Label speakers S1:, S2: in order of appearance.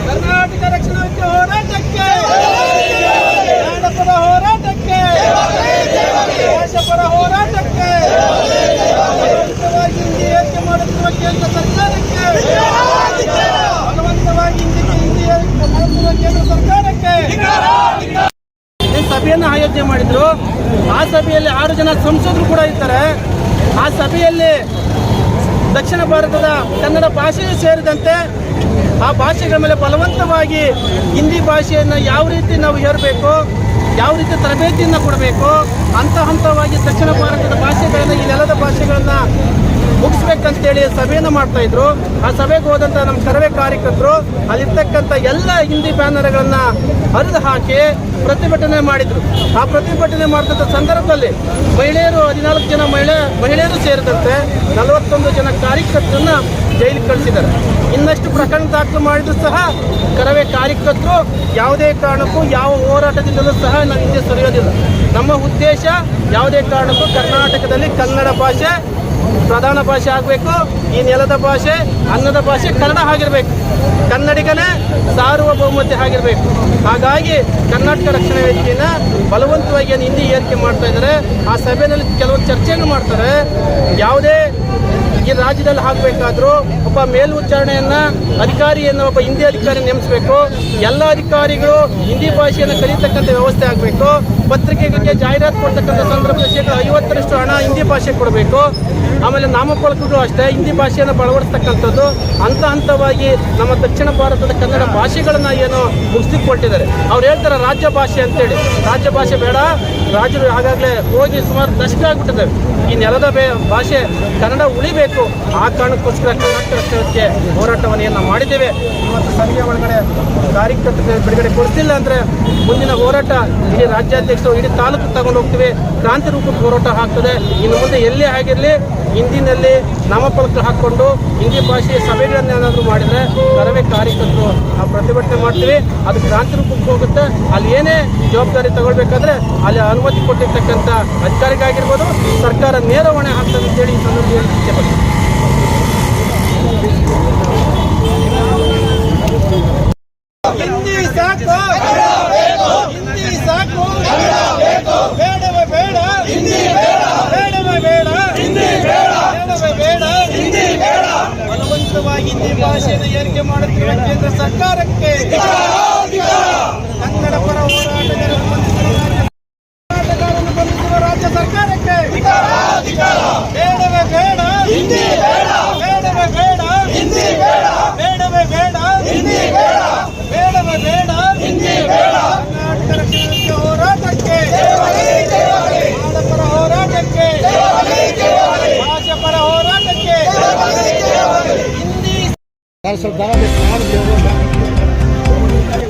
S1: ಕರ್ನಾಟಕ ರಕ್ಷಣಾ ವೇದಿಕೆ ಹೋರಾಟಕ್ಕೆ! ಕನ್ನಡಪರ ಹೋರಾಟಕ್ಕೆ! ದೇಶಪರ ಹೋರಾಟಕ್ಕೆ! ಬಲವಂತವಾಗಿ ಹಿಂದಿ ಏರಿಕೆ ಮಾಡುತ್ತಿರುವ ಕೇಂದ್ರ ಸರ್ಕಾರಕ್ಕೆ! ಬಲವಂತವಾಗಿ ಹಿಂದಿಗೆ ಹಿಂದಿ ಏರಿಕೆ ಮಾಡುತ್ತಿರುವ ಕೇಂದ್ರ ಸರ್ಕಾರಕ್ಕೆ! ಸಭೆಯನ್ನು ಆಯೋಜನೆ ಮಾಡಿದ್ರು. ಆ ಸಭೆಯಲ್ಲಿ ಆರು ಜನ ಸಂಸದರು ಕೂಡ ಇದ್ದಾರೆ. ಆ ಸಭೆಯಲ್ಲಿ ದಕ್ಷಿಣ ಭಾರತದ ಕನ್ನಡ ಭಾಷೆಯೂ ಸೇರಿದಂತೆ ಆ ಭಾಷೆಗಳ ಮೇಲೆ ಬಲವಂತವಾಗಿ ಹಿಂದಿ ಭಾಷೆಯನ್ನು ಯಾವ ರೀತಿ ನಾವು ಹೇರಬೇಕು, ಯಾವ ರೀತಿ ತರಬೇತಿಯನ್ನು ಕೊಡಬೇಕು, ಹಂತ ಹಂತವಾಗಿ ದಕ್ಷಿಣ ಭಾರತದ ಭಾಷೆಗಳನ್ನು ಇಲ್ಲೆಲ್ಲ ಮುಗಿಸ್ಬೇಕಂತೇಳಿ ಸಭೆಯನ್ನು ಮಾಡ್ತಾ ಇದ್ರು. ಆ ಸಭೆಗೆ ಹೋದಂಥ ನಮ್ಮ ಸರ್ವೆ ಕಾರ್ಯಕರ್ತರು ಅಲ್ಲಿರ್ತಕ್ಕಂಥ ಎಲ್ಲ ಹಿಂದಿ ಬ್ಯಾನರ್ಗಳನ್ನು ಹರಿದು ಹಾಕಿ ಪ್ರತಿಭಟನೆ ಮಾಡಿದ್ರು. ಆ ಪ್ರತಿಭಟನೆ ಮಾಡಿದಂಥ ಸಂದರ್ಭದಲ್ಲಿ ಮಹಿಳೆಯರು ಹದಿನಾಲ್ಕು ಜನ ಮಹಿಳೆ ಮಹಿಳೆಯರು ಸೇರಿದಂತೆ ನಲವತ್ತೊಂದು ಜನ ಕಾರ್ಯಕರ್ತರನ್ನ ಜೈಲಿಗೆ ಕಳಿಸಿದ್ದಾರೆ. ಇನ್ನಷ್ಟು ಪ್ರಕರಣ ದಾಖಲು ಮಾಡಿದ್ರು ಸಹ ಕರವೇ ಕಾರ್ಯಕರ್ತರು ಯಾವುದೇ ಕಾರಣಕ್ಕೂ ಯಾವ ಹೋರಾಟದಿಂದಲೂ ಸಹ ನಾವು ಹಿಂದೆ ಸರಿಯೋದಿಲ್ಲ. ನಮ್ಮ ಉದ್ದೇಶ ಯಾವುದೇ ಕಾರಣಕ್ಕೂ ಕರ್ನಾಟಕದಲ್ಲಿ ಕನ್ನಡ ಭಾಷೆ ಪ್ರಧಾನ ಭಾಷೆ ಆಗಬೇಕು, ಈ ನೆಲದ ಭಾಷೆ, ಅನ್ನದ ಭಾಷೆ ಕನ್ನಡ ಆಗಿರಬೇಕು. ಕನ್ನಡಿಗನೇ ಸಾರ್ವಭೌಮತೆ ಆಗಿರಬೇಕು. ಹಾಗಾಗಿ ಕರ್ನಾಟಕ ರಕ್ಷಣಾ ವೇದಿಕೆಯನ್ನು ಬಲವಂತವಾಗಿ ಏನು ಹಿಂದಿ ಏರಿಕೆ ಮಾಡ್ತಾ ಇದ್ದಾರೆ ಆ ಸಭೆಯಲ್ಲಿ ಕೆಲವೊಂದು ಚರ್ಚೆಯನ್ನು ಮಾಡ್ತಾರೆ. ಯಾವುದೇ ಈ ರಾಜ್ಯದಲ್ಲಿ ಹಾಕಬೇಕಾದ್ರೂ ಒಬ್ಬ ಮೇಲ್ವಿಚಾರಣೆಯನ್ನ ಅಧಿಕಾರಿಯನ್ನು ಒಬ್ಬ ಹಿಂದಿ ಅಧಿಕಾರಿ ನೇಮಿಸಬೇಕು. ಎಲ್ಲ ಅಧಿಕಾರಿಗಳು ಹಿಂದಿ ಭಾಷೆಯನ್ನು ಕಲಿತಕ್ಕಂಥ ವ್ಯವಸ್ಥೆ ಆಗಬೇಕು. ಪತ್ರಿಕೆಗಳಿಗೆ ಜಾಹೀರಾತು ಕೊಡ್ತಕ್ಕಂಥ ಸಂದರ್ಭದಲ್ಲಿ ಶೇಕಡ ಐವತ್ತರಷ್ಟು ಹಣ ಹಿಂದಿ ಭಾಷೆ ಕೊಡಬೇಕು. ಆಮೇಲೆ ನಾಮಫಲಕಗಳು ಅಷ್ಟೇ, ಹಿಂದಿ ಭಾಷೆಯನ್ನು ಬಳವಡಿಸ್ತಕ್ಕಂಥದ್ದು ಹಂತ ಹಂತವಾಗಿ ನಮ್ಮ ದಕ್ಷಿಣ ಭಾರತದ ಕನ್ನಡ ಭಾಷೆಗಳನ್ನ ಏನು ಮುಗಿಸ್ಲಿಕ್ಕೆ ಕೊಟ್ಟಿದ್ದಾರೆ ಅವ್ರು ಹೇಳ್ತಾರೆ ರಾಜ್ಯ ಭಾಷೆ ಅಂತೇಳಿ. ರಾಜ್ಯ ಭಾಷೆ ಬೇಡ ರಾಜರು ಆಗಾಗಲೇ ಹೋಗಿ ಸುಮಾರು ದಶಕ ಆಗ್ಬಿಟ್ಟಿದ್ದಾರೆ ಈ ನೆಲದ ಭಾಷೆ ಕನ್ನಡ ಉಳಿಬೇಕು. ಆ ಕಾರಣಕ್ಕೋಸ್ಕರ ಕರ್ನಾಟಕ ರಕ್ಷಣಕ್ಕೆ ಹೋರಾಟವನ್ನು ಏನು ಮಾಡಿದ್ದೇವೆ. ಇವತ್ತು ಸಂಜೆ ಒಳಗಡೆ ಕಾರ್ಯಕರ್ತರಿಗೆ ಬಿಡುಗಡೆ ಕೊಡಿಸಿಲ್ಲ ಅಂದರೆ ಮುಂದಿನ ಹೋರಾಟ ಇಡೀ ರಾಜ್ಯಾಧ್ಯಕ್ಷರು, ಇಡೀ ತಾಲೂಕು ತಗೊಂಡು ಹೋಗ್ತೀವಿ. ಕ್ರಾಂತಿ ರೂಪಕ್ಕೆ ಹೋರಾಟ ಆಗ್ತದೆ. ಇನ್ನು ಮುಂದೆ ಎಲ್ಲೇ ಆಗಿರಲಿ ಹಿಂದಿನಲ್ಲಿ ನಾಮಫಲಕ ಹಾಕ್ಕೊಂಡು ಹಿಂದಿ ಭಾಷೆಯ ಸಭೆಗಳನ್ನು ಏನಾದರೂ ಮಾಡಿದರೆ ಕರವೇ ಕಾರ್ಯಕರ್ತರು ಆ ಪ್ರತಿಭಟನೆ ಮಾಡ್ತೀವಿ. ಅದು ಕ್ರಾಂತಿ ರೂಪಕ್ಕೆ ಹೋಗುತ್ತೆ. ಅಲ್ಲಿ ಏನೇ ಜವಾಬ್ದಾರಿ ತಗೊಳ್ಬೇಕಾದ್ರೆ ಅಲ್ಲಿ ಅನುಮತಿ ಕೊಟ್ಟಿರ್ತಕ್ಕಂಥ ಅಧಿಕಾರಿಗಾಗಿರ್ಬೋದು ಸರ್ಕಾರ ನೇರ ಹೊಣೆ ಹಾಕ್ತದೆ ಅಂತೇಳಿ ಈ ಸಂದರ್ಭದಲ್ಲಿ ಇಚ್ಛೆಪಡ್ತೀನಿ ಹಿಂದಿ ಸಾಕು ಹಿಂದಿ ಸಾಕು ಬೇಡವೇ ಬೇಡ ಹಿಂದಿ ಬೇಡವೇ ಬೇಡ ಹಿಂದಿ ಬೇಡವೇ ಬೇಡ ಹಿಂದಿ ಬೇಡ ಬಲವಂತವಾಗಿ ಹಿಂದಿ ಭಾಷೆಯನ್ನು ಏರಿಕೆ ಮಾಡುತ್ತಿರುವ ಕೇಂದ್ರ ಸರ್ಕಾರಕ್ಕೆ ಕನ್ನಡ ಪರ ಹೋರಾಟಗಾರರನ್ನು ಬಂಧಿಸಿರುವ ರಾಜ್ಯ ಸರ್ಕಾರಕ್ಕೆ ಬೇಡವೇ ಬೇಡ ಬೇಡವೇ ಬೇಡ ಹಿಂದಿ ಬೇಡವೇ ಬೇಡ ಹಿಂದಿ ಬೇಡವೇ ಬೇಡ ಹಿಂದಿ ಕರ್ನಾಟಕ ರಕ್ಷಣೆಗೆ ಹೋರಾಟಕ್ಕೆ ನಾಡಪರ ಹೋರಾಟಕ್ಕೆ ಭಾಷೆ ಪರ ಹೋರಾಟಕ್ಕೆ ಹಿಂದಿ